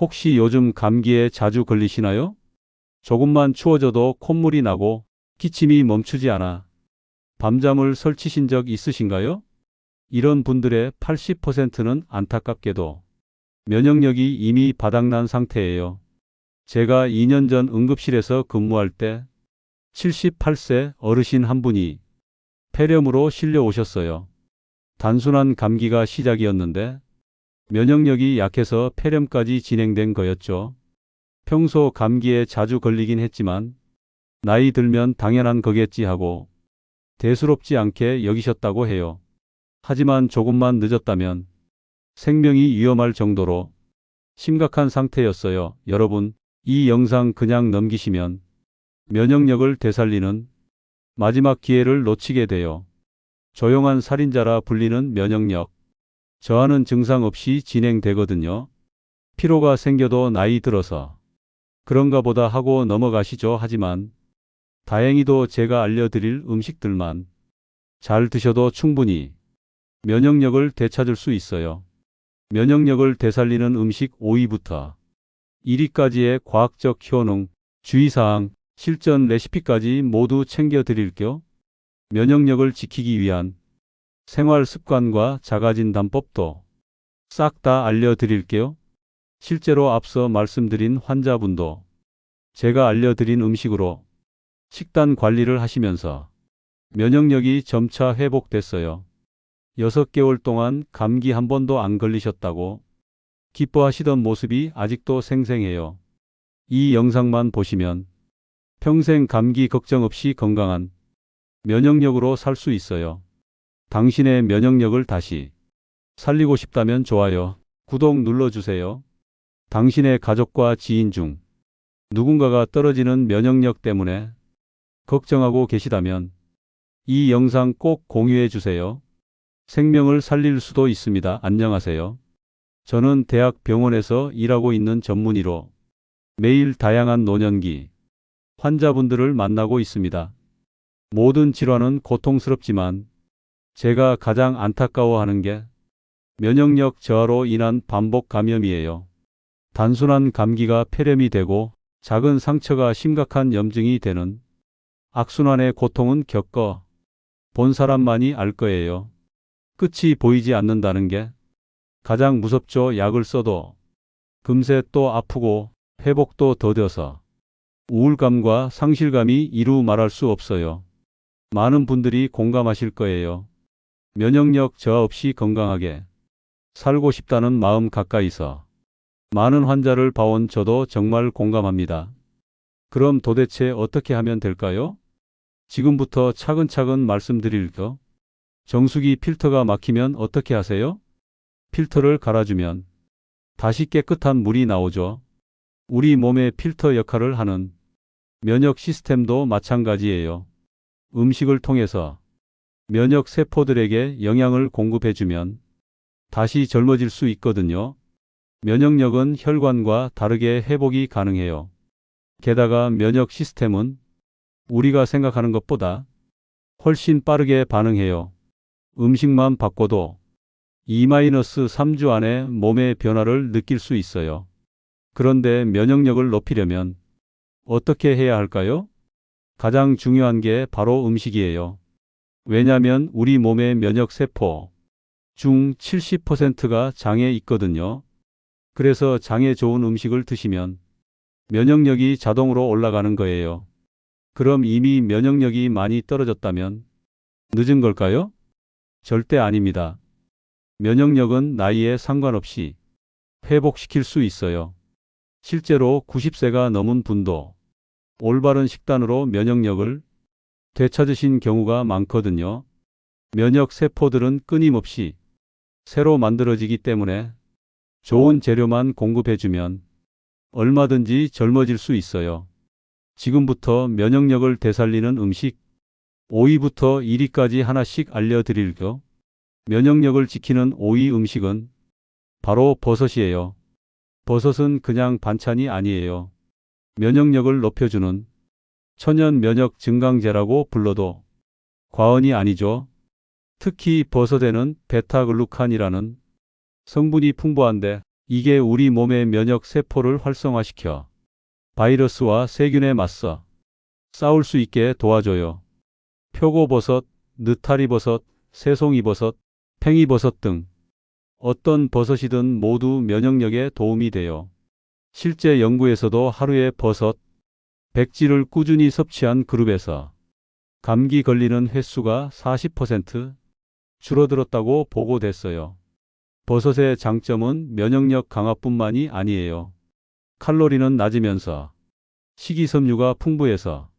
혹시 요즘 감기에 자주 걸리시나요? 조금만 추워져도 콧물이 나고 기침이 멈추지 않아 밤잠을 설치신 적 있으신가요? 이런 분들의 80%는 안타깝게도 면역력이 이미 바닥난 상태예요. 제가 2년 전 응급실에서 근무할 때 78세 어르신 한 분이 폐렴으로 실려 오셨어요. 단순한 감기가 시작이었는데 면역력이 약해서 폐렴까지 진행된 거였죠. 평소 감기에 자주 걸리긴 했지만 나이 들면 당연한 거겠지 하고 대수롭지 않게 여기셨다고 해요. 하지만 조금만 늦었다면 생명이 위험할 정도로 심각한 상태였어요. 여러분, 이 영상 그냥 넘기시면 면역력을 되살리는 마지막 기회를 놓치게 돼요. 조용한 살인자라 불리는 면역력. 저하는 증상 없이 진행되거든요. 피로가 생겨도 나이 들어서 그런가 보다 하고 넘어가시죠. 하지만 다행히도 제가 알려드릴 음식들만 잘 드셔도 충분히 면역력을 되찾을 수 있어요. 면역력을 되살리는 음식 5위부터 1위까지의 과학적 효능, 주의사항, 실전 레시피까지 모두 챙겨 드릴게요. 면역력을 지키기 위한 생활 습관과 자가진단법도 싹 다 알려드릴게요. 실제로 앞서 말씀드린 환자분도 제가 알려드린 음식으로 식단 관리를 하시면서 면역력이 점차 회복됐어요. 6개월 동안 감기 한 번도 안 걸리셨다고 기뻐하시던 모습이 아직도 생생해요. 이 영상만 보시면 평생 감기 걱정 없이 건강한 면역력으로 살 수 있어요. 당신의 면역력을 다시 살리고 싶다면 좋아요, 구독 눌러주세요. 당신의 가족과 지인 중 누군가가 떨어지는 면역력 때문에 걱정하고 계시다면 이 영상 꼭 공유해 주세요. 생명을 살릴 수도 있습니다. 안녕하세요. 저는 대학 병원에서 일하고 있는 전문의로 매일 다양한 노년기 환자분들을 만나고 있습니다. 모든 질환은 고통스럽지만 제가 가장 안타까워하는 게 면역력 저하로 인한 반복 감염이에요. 단순한 감기가 폐렴이 되고 작은 상처가 심각한 염증이 되는 악순환의 고통은 겪어 본 사람만이 알 거예요. 끝이 보이지 않는다는 게 가장 무섭죠. 약을 써도 금세 또 아프고 회복도 더뎌서 우울감과 상실감이 이루 말할 수 없어요. 많은 분들이 공감하실 거예요. 면역력 저하 없이 건강하게 살고 싶다는 마음 가까이서 많은 환자를 봐온 저도 정말 공감합니다. 그럼 도대체 어떻게 하면 될까요? 지금부터 차근차근 말씀드릴게요. 정수기 필터가 막히면 어떻게 하세요? 필터를 갈아주면 다시 깨끗한 물이 나오죠. 우리 몸의 필터 역할을 하는 면역 시스템도 마찬가지예요. 음식을 통해서 면역 세포들에게 영양을 공급해주면 다시 젊어질 수 있거든요. 면역력은 혈관과 다르게 회복이 가능해요. 게다가 면역 시스템은 우리가 생각하는 것보다 훨씬 빠르게 반응해요. 음식만 바꿔도 2-3주 안에 몸의 변화를 느낄 수 있어요. 그런데 면역력을 높이려면 어떻게 해야 할까요? 가장 중요한 게 바로 음식이에요. 왜냐면 우리 몸의 면역 세포 중 70%가 장에 있거든요. 그래서 장에 좋은 음식을 드시면 면역력이 자동으로 올라가는 거예요. 그럼 이미 면역력이 많이 떨어졌다면 늦은 걸까요? 절대 아닙니다. 면역력은 나이에 상관없이 회복시킬 수 있어요. 실제로 90세가 넘은 분도 올바른 식단으로 면역력을 되찾으신 경우가 많거든요. 면역 세포들은 끊임없이 새로 만들어지기 때문에 좋은 재료만 공급해주면 얼마든지 젊어질 수 있어요. 지금부터 면역력을 되살리는 음식 5위부터 1위까지 하나씩 알려드릴게요. 면역력을 지키는 5위 음식은 바로 버섯이에요. 버섯은 그냥 반찬이 아니에요. 면역력을 높여주는 천연 면역 증강제라고 불러도 과언이 아니죠. 특히 버섯에는 베타글루칸이라는 성분이 풍부한데 이게 우리 몸의 면역 세포를 활성화시켜 바이러스와 세균에 맞서 싸울 수 있게 도와줘요. 표고버섯, 느타리버섯, 새송이버섯, 팽이버섯 등 어떤 버섯이든 모두 면역력에 도움이 돼요. 실제 연구에서도 하루에 버섯, 백지를 꾸준히 섭취한 그룹에서 감기 걸리는 횟수가 40% 줄어들었다고 보고됐어요. 버섯의 장점은 면역력 강화뿐만이 아니에요. 칼로리는 낮으면서 식이섬유가 풍부해서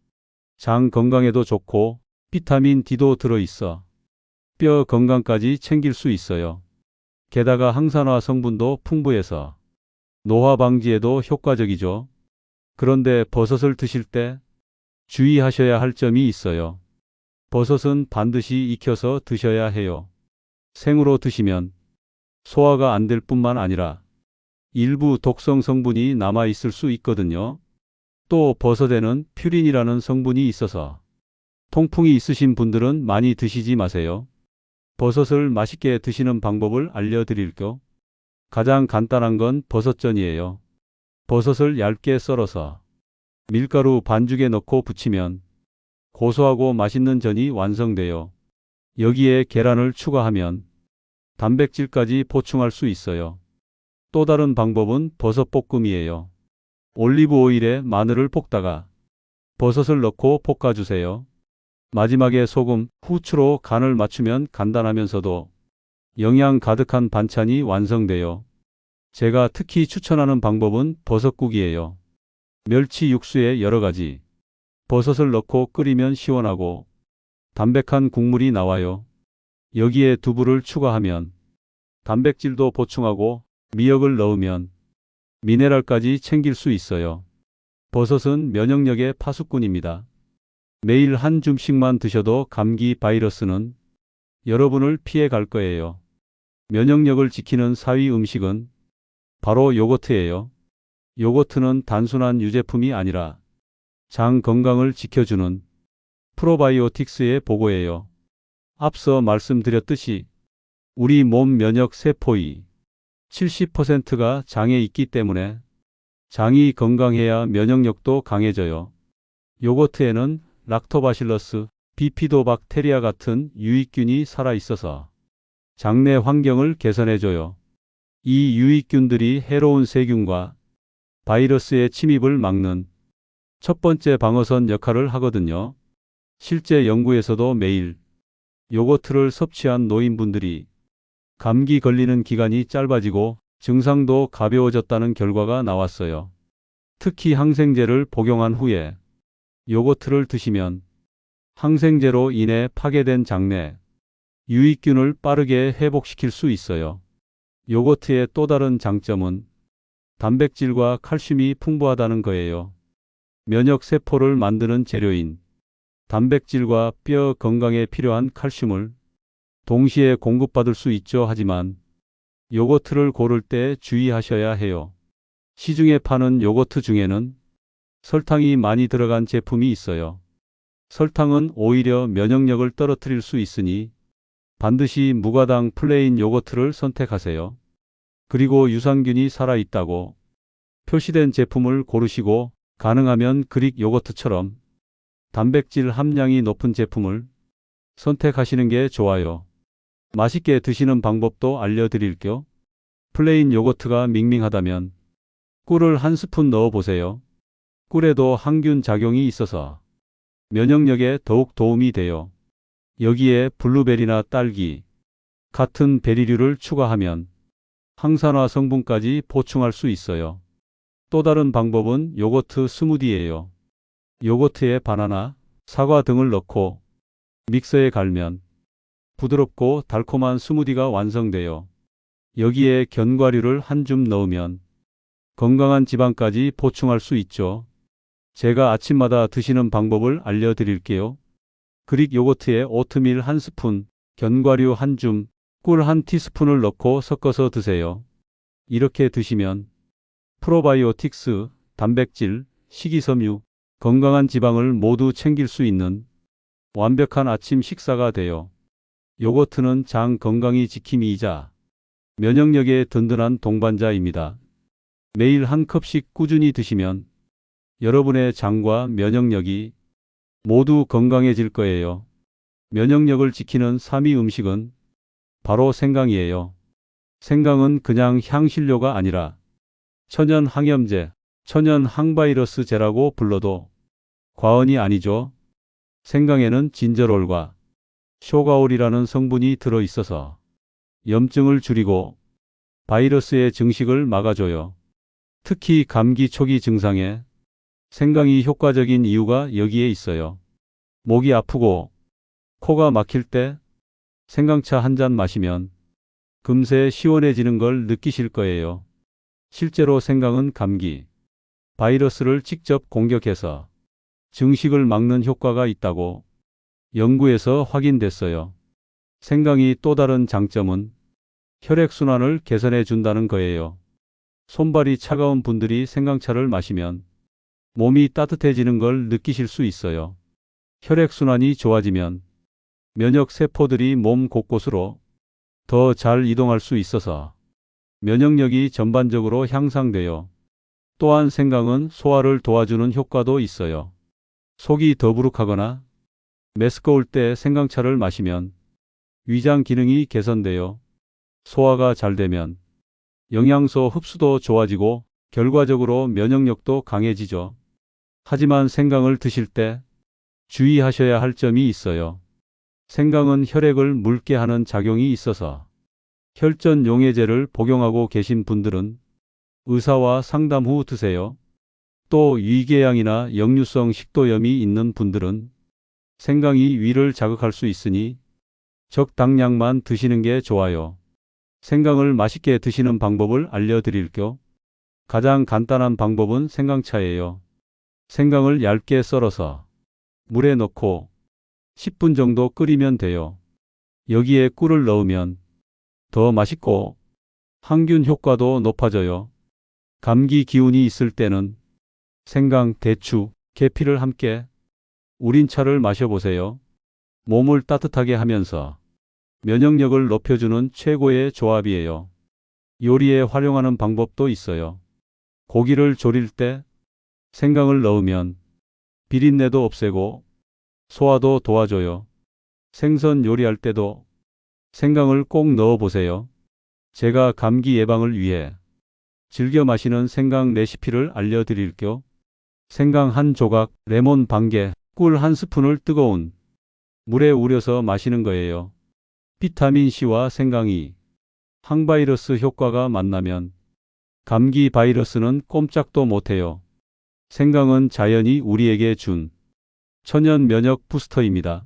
장 건강에도 좋고 비타민 D도 들어있어 뼈 건강까지 챙길 수 있어요. 게다가 항산화 성분도 풍부해서 노화 방지에도 효과적이죠. 그런데 버섯을 드실 때 주의하셔야 할 점이 있어요. 버섯은 반드시 익혀서 드셔야 해요. 생으로 드시면 소화가 안 될 뿐만 아니라 일부 독성 성분이 남아 있을 수 있거든요. 또 버섯에는 퓨린이라는 성분이 있어서 통풍이 있으신 분들은 많이 드시지 마세요. 버섯을 맛있게 드시는 방법을 알려드릴게요. 가장 간단한 건 버섯전이에요. 버섯을 얇게 썰어서 밀가루 반죽에 넣고 부치면 고소하고 맛있는 전이 완성돼요. 여기에 계란을 추가하면 단백질까지 보충할 수 있어요. 또 다른 방법은 버섯 볶음이에요. 올리브 오일에 마늘을 볶다가 버섯을 넣고 볶아주세요. 마지막에 소금, 후추로 간을 맞추면 간단하면서도 영양 가득한 반찬이 완성돼요. 제가 특히 추천하는 방법은 버섯국이에요. 멸치 육수에 여러 가지 버섯을 넣고 끓이면 시원하고 담백한 국물이 나와요. 여기에 두부를 추가하면 단백질도 보충하고 미역을 넣으면 미네랄까지 챙길 수 있어요. 버섯은 면역력의 파수꾼입니다. 매일 한 줌씩만 드셔도 감기 바이러스는 여러분을 피해 갈 거예요. 면역력을 지키는 사위 음식은 바로 요거트예요. 요거트는 단순한 유제품이 아니라 장 건강을 지켜주는 프로바이오틱스의 보고예요. 앞서 말씀드렸듯이 우리 몸 면역 세포의 70%가 장에 있기 때문에 장이 건강해야 면역력도 강해져요. 요거트에는 락토바실러스, 비피도박테리아 같은 유익균이 살아 있어서 장내 환경을 개선해줘요. 이 유익균들이 해로운 세균과 바이러스의 침입을 막는 첫 번째 방어선 역할을 하거든요. 실제 연구에서도 매일 요거트를 섭취한 노인분들이 감기 걸리는 기간이 짧아지고 증상도 가벼워졌다는 결과가 나왔어요. 특히 항생제를 복용한 후에 요거트를 드시면 항생제로 인해 파괴된 장내 유익균을 빠르게 회복시킬 수 있어요. 요거트의 또 다른 장점은 단백질과 칼슘이 풍부하다는 거예요. 면역 세포를 만드는 재료인 단백질과 뼈 건강에 필요한 칼슘을 동시에 공급받을 수 있죠. 하지만 요거트를 고를 때 주의하셔야 해요. 시중에 파는 요거트 중에는 설탕이 많이 들어간 제품이 있어요. 설탕은 오히려 면역력을 떨어뜨릴 수 있으니 반드시 무가당 플레인 요거트를 선택하세요. 그리고 유산균이 살아있다고 표시된 제품을 고르시고 가능하면 그릭 요거트처럼 단백질 함량이 높은 제품을 선택하시는 게 좋아요. 맛있게 드시는 방법도 알려드릴게요. 플레인 요거트가 밍밍하다면 꿀을 한 스푼 넣어 보세요. 꿀에도 항균 작용이 있어서 면역력에 더욱 도움이 돼요. 여기에 블루베리나 딸기 같은 베리류를 추가하면 항산화 성분까지 보충할 수 있어요. 또 다른 방법은 요거트 스무디예요. 요거트에 바나나, 사과 등을 넣고 믹서에 갈면 부드럽고 달콤한 스무디가 완성돼요. 여기에 견과류를 한 줌 넣으면 건강한 지방까지 보충할 수 있죠. 제가 아침마다 드시는 방법을 알려드릴게요. 그릭 요거트에 오트밀 한 스푼, 견과류 한 줌, 꿀 한 티스푼을 넣고 섞어서 드세요. 이렇게 드시면 프로바이오틱스, 단백질, 식이섬유, 건강한 지방을 모두 챙길 수 있는 완벽한 아침 식사가 돼요. 요거트는 장 건강이 지킴이이자 면역력에 든든한 동반자입니다. 매일 한 컵씩 꾸준히 드시면 여러분의 장과 면역력이 모두 건강해질 거예요. 면역력을 지키는 3위 음식은 바로 생강이에요. 생강은 그냥 향신료가 아니라 천연 항염제, 천연 항바이러스제라고 불러도 과언이 아니죠. 생강에는 진저롤과 쇼가올이라는 성분이 들어 있어서 염증을 줄이고 바이러스의 증식을 막아줘요. 특히 감기 초기 증상에 생강이 효과적인 이유가 여기에 있어요. 목이 아프고 코가 막힐 때 생강차 한 잔 마시면 금세 시원해지는 걸 느끼실 거예요. 실제로 생강은 감기, 바이러스를 직접 공격해서 증식을 막는 효과가 있다고 연구에서 확인됐어요. 생강이 또 다른 장점은 혈액순환을 개선해 준다는 거예요. 손발이 차가운 분들이 생강차를 마시면 몸이 따뜻해지는 걸 느끼실 수 있어요. 혈액순환이 좋아지면 면역 세포들이 몸 곳곳으로 더 잘 이동할 수 있어서 면역력이 전반적으로 향상되어 또한 생강은 소화를 도와주는 효과도 있어요. 속이 더부룩하거나 메스꺼울 때 생강차를 마시면 위장 기능이 개선되어 소화가 잘 되면 영양소 흡수도 좋아지고 결과적으로 면역력도 강해지죠. 하지만 생강을 드실 때 주의하셔야 할 점이 있어요. 생강은 혈액을 묽게 하는 작용이 있어서 혈전 용해제를 복용하고 계신 분들은 의사와 상담 후 드세요. 또 위궤양이나 역류성 식도염이 있는 분들은 생강이 위를 자극할 수 있으니 적당량만 드시는 게 좋아요. 생강을 맛있게 드시는 방법을 알려드릴게요. 가장 간단한 방법은 생강차예요. 생강을 얇게 썰어서 물에 넣고 10분 정도 끓이면 돼요. 여기에 꿀을 넣으면 더 맛있고 항균 효과도 높아져요. 감기 기운이 있을 때는 생강, 대추, 계피를 함께 우린 차를 마셔보세요. 몸을 따뜻하게 하면서 면역력을 높여주는 최고의 조합이에요. 요리에 활용하는 방법도 있어요. 고기를 조릴 때 생강을 넣으면 비린내도 없애고 소화도 도와줘요. 생선 요리할 때도 생강을 꼭 넣어 보세요. 제가 감기 예방을 위해 즐겨 마시는 생강 레시피를 알려드릴게요. 생강 한 조각, 레몬 반 개, 꿀 한 스푼을 뜨거운 물에 우려서 마시는 거예요. 비타민C와 생강이 항바이러스 효과가 만나면 감기 바이러스는 꼼짝도 못해요. 생강은 자연이 우리에게 준 천연 면역 부스터입니다.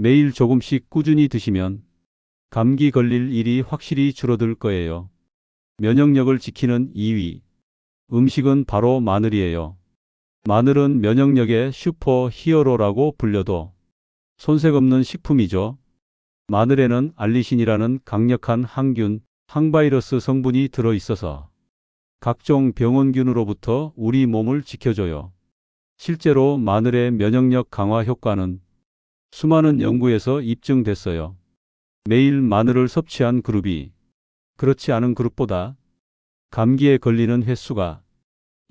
매일 조금씩 꾸준히 드시면 감기 걸릴 일이 확실히 줄어들 거예요. 면역력을 지키는 2위. 음식은 바로 마늘이에요. 마늘은 면역력의 슈퍼 히어로라고 불려도 손색 없는 식품이죠. 마늘에는 알리신이라는 강력한 항균, 항바이러스 성분이 들어 있어서 각종 병원균으로부터 우리 몸을 지켜줘요. 실제로 마늘의 면역력 강화 효과는 수많은 연구에서 입증됐어요. 매일 마늘을 섭취한 그룹이 그렇지 않은 그룹보다 감기에 걸리는 횟수가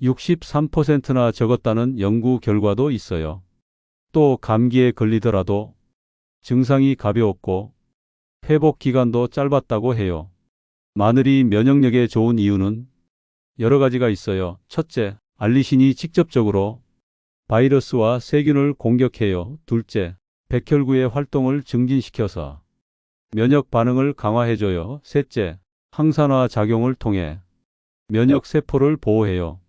63%나 적었다는 연구 결과도 있어요. 또 감기에 걸리더라도 증상이 가벼웠고 회복 기간도 짧았다고 해요. 마늘이 면역력에 좋은 이유는 여러 가지가 있어요. 첫째, 알리신이 직접적으로 바이러스와 세균을 공격해요. 둘째, 백혈구의 활동을 증진시켜서 면역 반응을 강화해줘요. 셋째, 항산화 작용을 통해 면역 세포를 보호해요.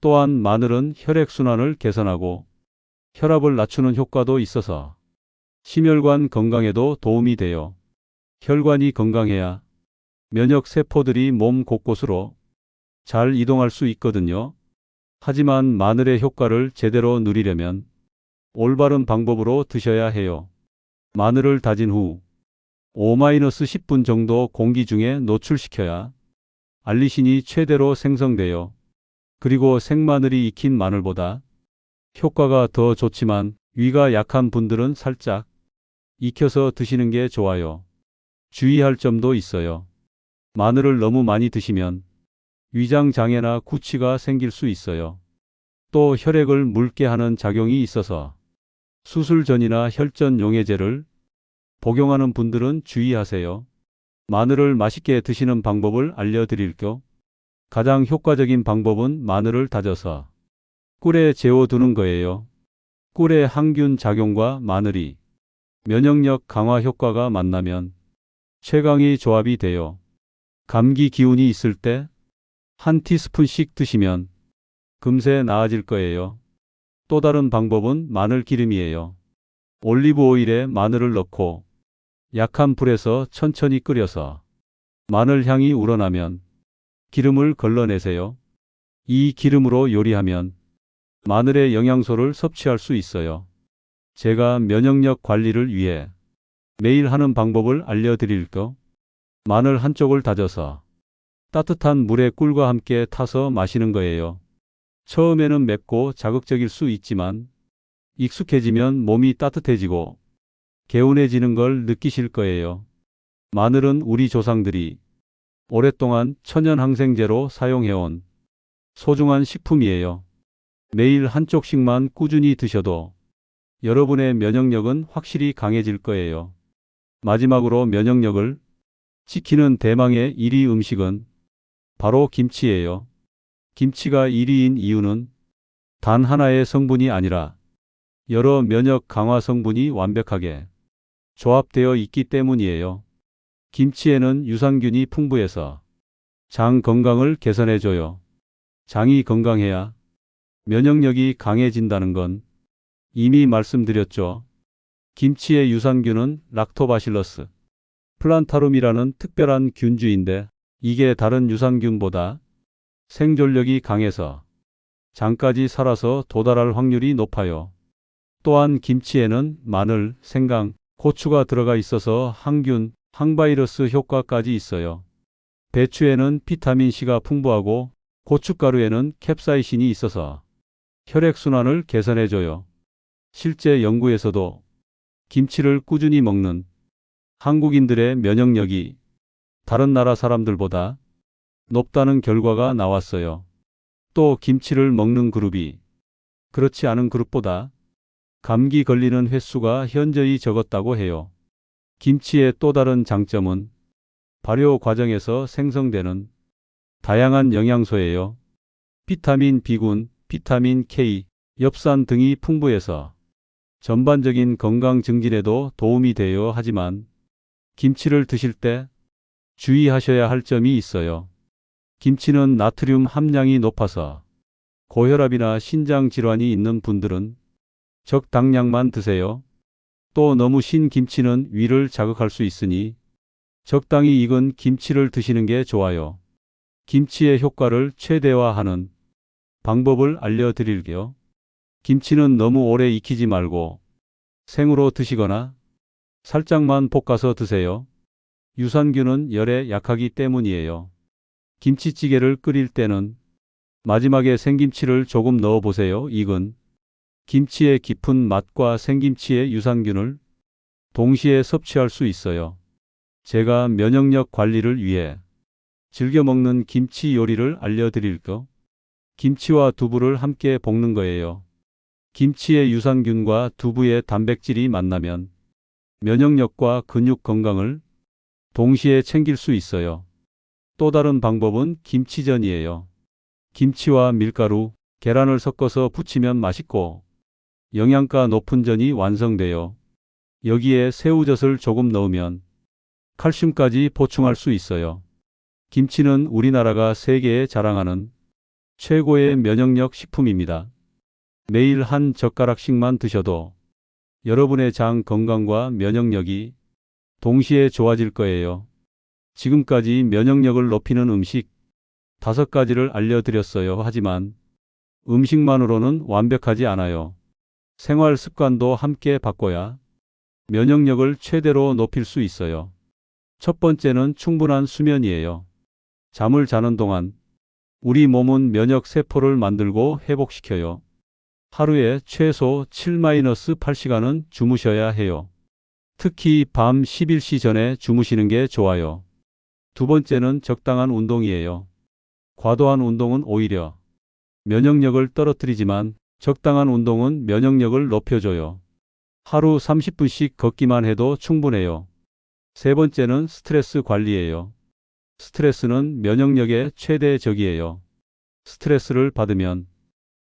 또한 마늘은 혈액순환을 개선하고 혈압을 낮추는 효과도 있어서 심혈관 건강에도 도움이 돼요. 혈관이 건강해야 면역 세포들이 몸 곳곳으로 잘 이동할 수 있거든요. 하지만 마늘의 효과를 제대로 누리려면 올바른 방법으로 드셔야 해요. 마늘을 다진 후 5-10분 정도 공기 중에 노출시켜야 알리신이 최대로 생성되어 그리고 생마늘이 익힌 마늘보다 효과가 더 좋지만 위가 약한 분들은 살짝 익혀서 드시는 게 좋아요. 주의할 점도 있어요. 마늘을 너무 많이 드시면 위장 장애나 구취가 생길 수 있어요. 또 혈액을 묽게 하는 작용이 있어서 수술 전이나 혈전 용해제를 복용하는 분들은 주의하세요. 마늘을 맛있게 드시는 방법을 알려드릴게요. 가장 효과적인 방법은 마늘을 다져서 꿀에 재워두는 거예요. 꿀의 항균 작용과 마늘이 면역력 강화 효과가 만나면 최강의 조합이 돼요. 감기 기운이 있을 때 한 티스푼씩 드시면 금세 나아질 거예요. 또 다른 방법은 마늘 기름이에요. 올리브 오일에 마늘을 넣고 약한 불에서 천천히 끓여서 마늘 향이 우러나면 기름을 걸러내세요. 이 기름으로 요리하면 마늘의 영양소를 섭취할 수 있어요. 제가 면역력 관리를 위해 매일 하는 방법을 알려드릴까? 마늘 한쪽을 다져서 따뜻한 물에 꿀과 함께 타서 마시는 거예요. 처음에는 맵고 자극적일 수 있지만 익숙해지면 몸이 따뜻해지고 개운해지는 걸 느끼실 거예요. 마늘은 우리 조상들이 오랫동안 천연 항생제로 사용해온 소중한 식품이에요. 매일 한쪽씩만 꾸준히 드셔도 여러분의 면역력은 확실히 강해질 거예요. 마지막으로 면역력을 지키는 대망의 1위 음식은 바로 김치예요. 김치가 1위인 이유는 단 하나의 성분이 아니라 여러 면역 강화 성분이 완벽하게 조합되어 있기 때문이에요. 김치에는 유산균이 풍부해서 장 건강을 개선해줘요. 장이 건강해야 면역력이 강해진다는 건 이미 말씀드렸죠. 김치의 유산균은 락토바실러스 플란타룸이라는 특별한 균주인데 이게 다른 유산균보다 생존력이 강해서 장까지 살아서 도달할 확률이 높아요. 또한 김치에는 마늘, 생강, 고추가 들어가 있어서 항균, 항바이러스 효과까지 있어요. 배추에는 비타민C가 풍부하고 고춧가루에는 캡사이신이 있어서 혈액순환을 개선해줘요. 실제 연구에서도 김치를 꾸준히 먹는 한국인들의 면역력이 다른 나라 사람들보다 높다는 결과가 나왔어요. 또 김치를 먹는 그룹이 그렇지 않은 그룹보다 감기 걸리는 횟수가 현저히 적었다고 해요. 김치의 또 다른 장점은 발효 과정에서 생성되는 다양한 영양소예요. 비타민 B군, 비타민 K, 엽산 등이 풍부해서 전반적인 건강 증진에도 도움이 돼요. 하지만 김치를 드실 때 주의하셔야 할 점이 있어요. 김치는 나트륨 함량이 높아서 고혈압이나 신장 질환이 있는 분들은 적당량만 드세요. 또 너무 신 김치는 위를 자극할 수 있으니 적당히 익은 김치를 드시는 게 좋아요. 김치의 효과를 최대화하는 방법을 알려드릴게요. 김치는 너무 오래 익히지 말고 생으로 드시거나 살짝만 볶아서 드세요. 유산균은 열에 약하기 때문이에요. 김치찌개를 끓일 때는 마지막에 생김치를 조금 넣어 보세요. 익은 김치의 깊은 맛과 생김치의 유산균을 동시에 섭취할 수 있어요. 제가 면역력 관리를 위해 즐겨 먹는 김치 요리를 알려드릴까? 김치와 두부를 함께 볶는 거예요. 김치의 유산균과 두부의 단백질이 만나면 면역력과 근육 건강을 동시에 챙길 수 있어요. 또 다른 방법은 김치전이에요. 김치와 밀가루, 계란을 섞어서 부치면 맛있고 영양가 높은 전이 완성돼요. 여기에 새우젓을 조금 넣으면 칼슘까지 보충할 수 있어요. 김치는 우리나라가 세계에 자랑하는 최고의 면역력 식품입니다. 매일 한 젓가락씩만 드셔도 여러분의 장 건강과 면역력이 동시에 좋아질 거예요. 지금까지 면역력을 높이는 음식 다섯 가지를 알려드렸어요. 하지만 음식만으로는 완벽하지 않아요. 생활 습관도 함께 바꿔야 면역력을 최대로 높일 수 있어요. 첫 번째는 충분한 수면이에요. 잠을 자는 동안 우리 몸은 면역 세포를 만들고 회복시켜요. 하루에 최소 7-8시간은 주무셔야 해요. 특히 밤 11시 전에 주무시는 게 좋아요. 두 번째는 적당한 운동이에요. 과도한 운동은 오히려 면역력을 떨어뜨리지만 적당한 운동은 면역력을 높여줘요. 하루 30분씩 걷기만 해도 충분해요. 세 번째는 스트레스 관리예요. 스트레스는 면역력의 최대 적이에요. 스트레스를 받으면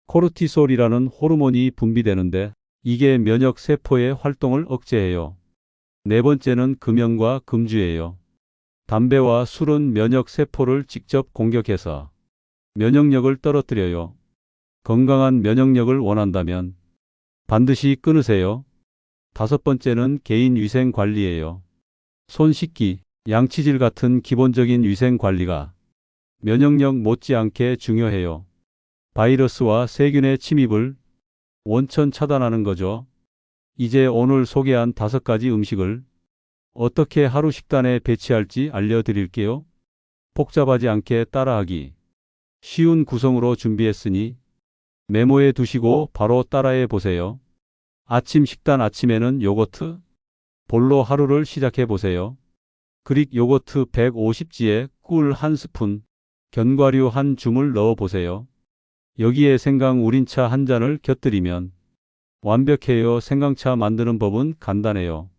코르티솔이라는 호르몬이 분비되는데 이게 면역 세포의 활동을 억제해요. 네 번째는 금연과 금주예요. 담배와 술은 면역 세포를 직접 공격해서 면역력을 떨어뜨려요. 건강한 면역력을 원한다면 반드시 끊으세요. 다섯 번째는 개인 위생 관리예요. 손 씻기, 양치질 같은 기본적인 위생 관리가 면역력 못지않게 중요해요. 바이러스와 세균의 침입을 원천 차단하는 거죠. 이제 오늘 소개한 다섯 가지 음식을 어떻게 하루 식단에 배치할지 알려드릴게요. 복잡하지 않게 따라하기. 쉬운 구성으로 준비했으니 메모해 두시고 바로 따라해 보세요. 아침 식단 아침에는 요거트 볼로 하루를 시작해 보세요. 그릭 요거트 150g에 꿀 한 스푼, 견과류 한 줌을 넣어 보세요. 여기에 생강 우린차 한 잔을 곁들이면 완벽해요. 생강차 만드는 법은 간단해요.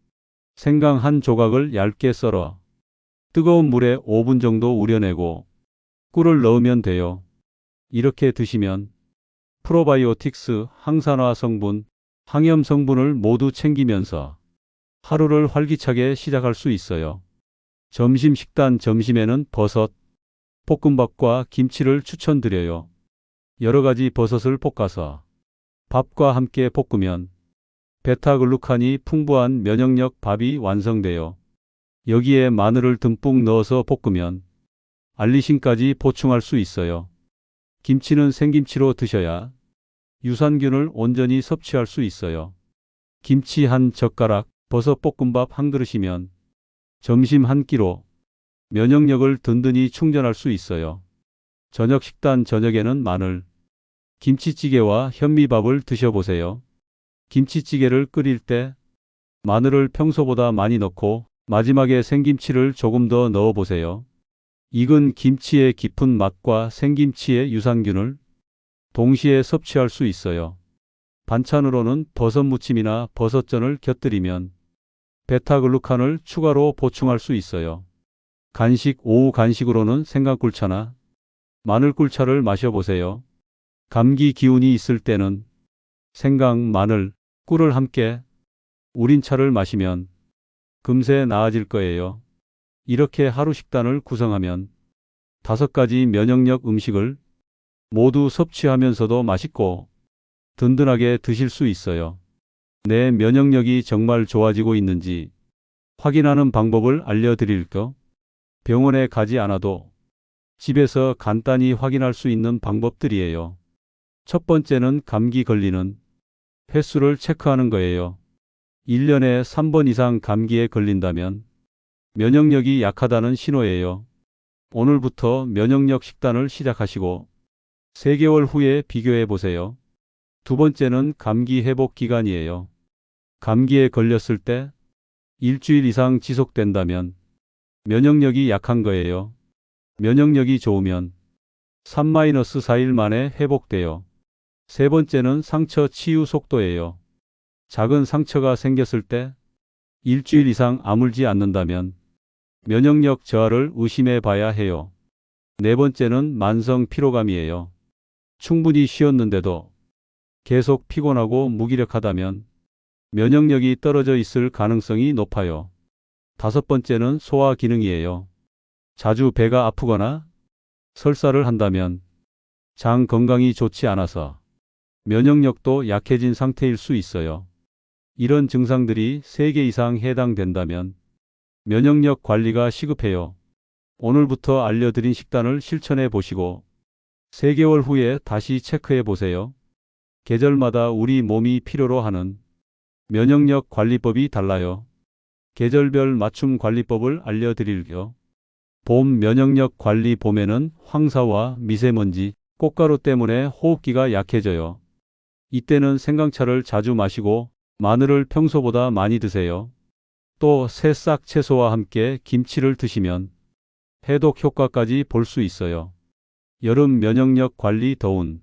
생강 한 조각을 얇게 썰어 뜨거운 물에 5분 정도 우려내고 꿀을 넣으면 돼요. 이렇게 드시면 프로바이오틱스, 항산화 성분, 항염 성분을 모두 챙기면서 하루를 활기차게 시작할 수 있어요. 점심 식단 점심에는 버섯, 볶음밥과 김치를 추천드려요. 여러 가지 버섯을 볶아서 밥과 함께 볶으면 베타글루칸이 풍부한 면역력 밥이 완성돼요. 여기에 마늘을 듬뿍 넣어서 볶으면 알리신까지 보충할 수 있어요. 김치는 생김치로 드셔야 유산균을 온전히 섭취할 수 있어요. 김치 한 젓가락, 버섯 볶음밥 한 그릇이면 점심 한 끼로 면역력을 든든히 충전할 수 있어요. 저녁 식단 저녁에는 마늘, 김치찌개와 현미밥을 드셔보세요. 김치찌개를 끓일 때 마늘을 평소보다 많이 넣고 마지막에 생김치를 조금 더 넣어보세요. 익은 김치의 깊은 맛과 생김치의 유산균을 동시에 섭취할 수 있어요. 반찬으로는 버섯 무침이나 버섯전을 곁들이면 베타글루칸을 추가로 보충할 수 있어요. 간식, 오후 간식으로는 생강꿀차나 마늘꿀차를 마셔보세요. 감기 기운이 있을 때는 생강, 마늘, 꿀을 함께 우린 차를 마시면 금세 나아질 거예요. 이렇게 하루 식단을 구성하면 다섯 가지 면역력 음식을 모두 섭취하면서도 맛있고 든든하게 드실 수 있어요. 내 면역력이 정말 좋아지고 있는지 확인하는 방법을 알려드릴까? 병원에 가지 않아도 집에서 간단히 확인할 수 있는 방법들이에요. 첫 번째는 감기 걸리는 횟수를 체크하는 거예요. 1년에 3번 이상 감기에 걸린다면 면역력이 약하다는 신호예요. 오늘부터 면역력 식단을 시작하시고 3개월 후에 비교해 보세요. 두 번째는 감기 회복 기간이에요. 감기에 걸렸을 때 일주일 이상 지속된다면 면역력이 약한 거예요. 면역력이 좋으면 3-4일 만에 회복돼요. 세 번째는 상처 치유 속도예요. 작은 상처가 생겼을 때 일주일 이상 아물지 않는다면 면역력 저하를 의심해 봐야 해요. 네 번째는 만성 피로감이에요. 충분히 쉬었는데도 계속 피곤하고 무기력하다면 면역력이 떨어져 있을 가능성이 높아요. 다섯 번째는 소화 기능이에요. 자주 배가 아프거나 설사를 한다면 장 건강이 좋지 않아서 면역력도 약해진 상태일 수 있어요. 이런 증상들이 3개 이상 해당된다면 면역력 관리가 시급해요. 오늘부터 알려드린 식단을 실천해 보시고 3개월 후에 다시 체크해 보세요. 계절마다 우리 몸이 필요로 하는 면역력 관리법이 달라요. 계절별 맞춤 관리법을 알려드릴게요. 봄 면역력 관리 봄에는 황사와 미세먼지, 꽃가루 때문에 호흡기가 약해져요. 이때는 생강차를 자주 마시고 마늘을 평소보다 많이 드세요. 또 새싹 채소와 함께 김치를 드시면 해독 효과까지 볼 수 있어요. 여름 면역력 관리 더운.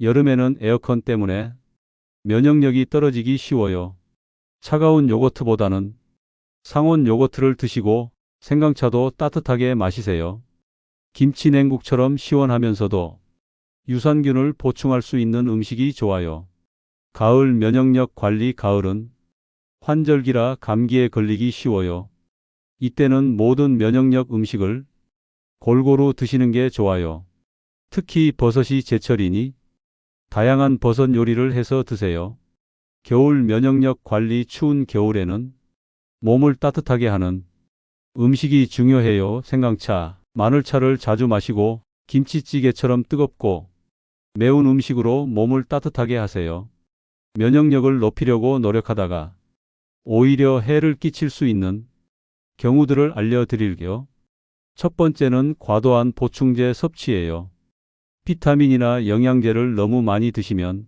여름에는 에어컨 때문에 면역력이 떨어지기 쉬워요. 차가운 요거트보다는 상온 요거트를 드시고 생강차도 따뜻하게 마시세요. 김치 냉국처럼 시원하면서도 유산균을 보충할 수 있는 음식이 좋아요. 가을 면역력 관리 가을은 환절기라 감기에 걸리기 쉬워요. 이때는 모든 면역력 음식을 골고루 드시는 게 좋아요. 특히 버섯이 제철이니 다양한 버섯 요리를 해서 드세요. 겨울 면역력 관리 추운 겨울에는 몸을 따뜻하게 하는 음식이 중요해요. 생강차, 마늘차를 자주 마시고 김치찌개처럼 뜨겁고 매운 음식으로 몸을 따뜻하게 하세요. 면역력을 높이려고 노력하다가 오히려 해를 끼칠 수 있는 경우들을 알려드릴게요. 첫 번째는 과도한 보충제 섭취예요. 비타민이나 영양제를 너무 많이 드시면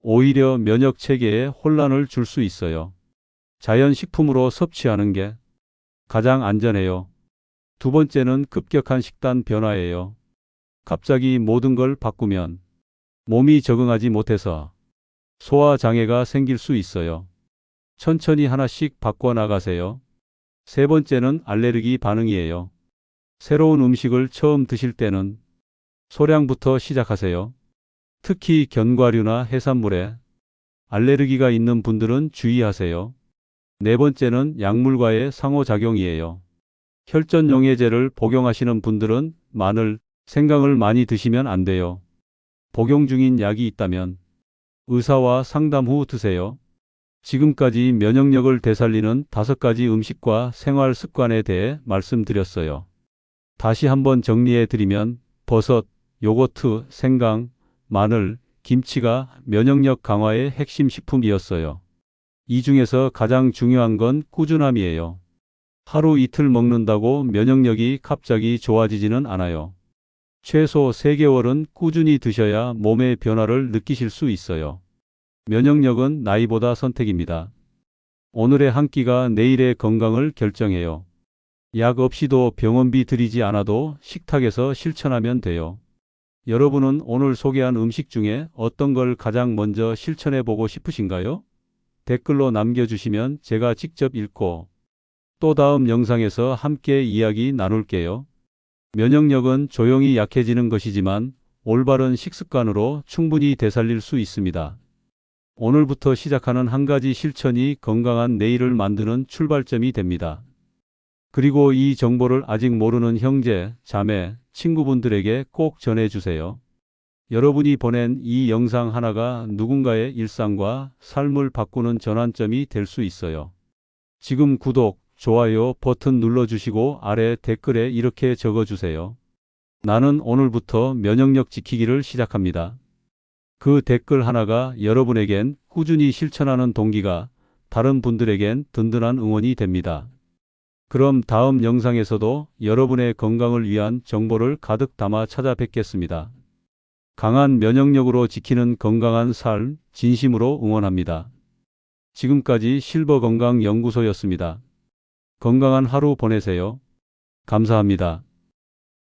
오히려 면역 체계에 혼란을 줄 수 있어요. 자연식품으로 섭취하는 게 가장 안전해요. 두 번째는 급격한 식단 변화예요. 갑자기 모든 걸 바꾸면 몸이 적응하지 못해서 소화 장애가 생길 수 있어요. 천천히 하나씩 바꿔 나가세요. 세 번째는 알레르기 반응이에요. 새로운 음식을 처음 드실 때는 소량부터 시작하세요. 특히 견과류나 해산물에 알레르기가 있는 분들은 주의하세요. 네 번째는 약물과의 상호작용이에요. 혈전용해제를 복용하시는 분들은 마늘, 생강을 많이 드시면 안 돼요. 복용 중인 약이 있다면 의사와 상담 후 드세요. 지금까지 면역력을 되살리는 다섯 가지 음식과 생활 습관에 대해 말씀드렸어요. 다시 한번 정리해 드리면 버섯, 요거트, 생강, 마늘, 김치가 면역력 강화의 핵심 식품이었어요. 이 중에서 가장 중요한 건 꾸준함이에요. 하루 이틀 먹는다고 면역력이 갑자기 좋아지지는 않아요. 최소 3개월은 꾸준히 드셔야 몸의 변화를 느끼실 수 있어요. 면역력은 나이보다 선택입니다. 오늘의 한 끼가 내일의 건강을 결정해요. 약 없이도 병원비 들이지 않아도 식탁에서 실천하면 돼요. 여러분은 오늘 소개한 음식 중에 어떤 걸 가장 먼저 실천해 보고 싶으신가요? 댓글로 남겨주시면 제가 직접 읽고 또 다음 영상에서 함께 이야기 나눌게요. 면역력은 조용히 약해지는 것이지만 올바른 식습관으로 충분히 되살릴 수 있습니다. 오늘부터 시작하는 한 가지 실천이 건강한 내일을 만드는 출발점이 됩니다. 그리고 이 정보를 아직 모르는 형제, 자매, 친구분들에게 꼭 전해주세요. 여러분이 보낸 이 영상 하나가 누군가의 일상과 삶을 바꾸는 전환점이 될 수 있어요. 지금 구독, 좋아요 버튼 눌러주시고 아래 댓글에 이렇게 적어주세요. 나는 오늘부터 면역력 지키기를 시작합니다. 그 댓글 하나가 여러분에겐 꾸준히 실천하는 동기가 다른 분들에겐 든든한 응원이 됩니다. 그럼 다음 영상에서도 여러분의 건강을 위한 정보를 가득 담아 찾아뵙겠습니다. 강한 면역력으로 지키는 건강한 삶 진심으로 응원합니다. 지금까지 실버건강연구소였습니다. 건강한 하루 보내세요. 감사합니다.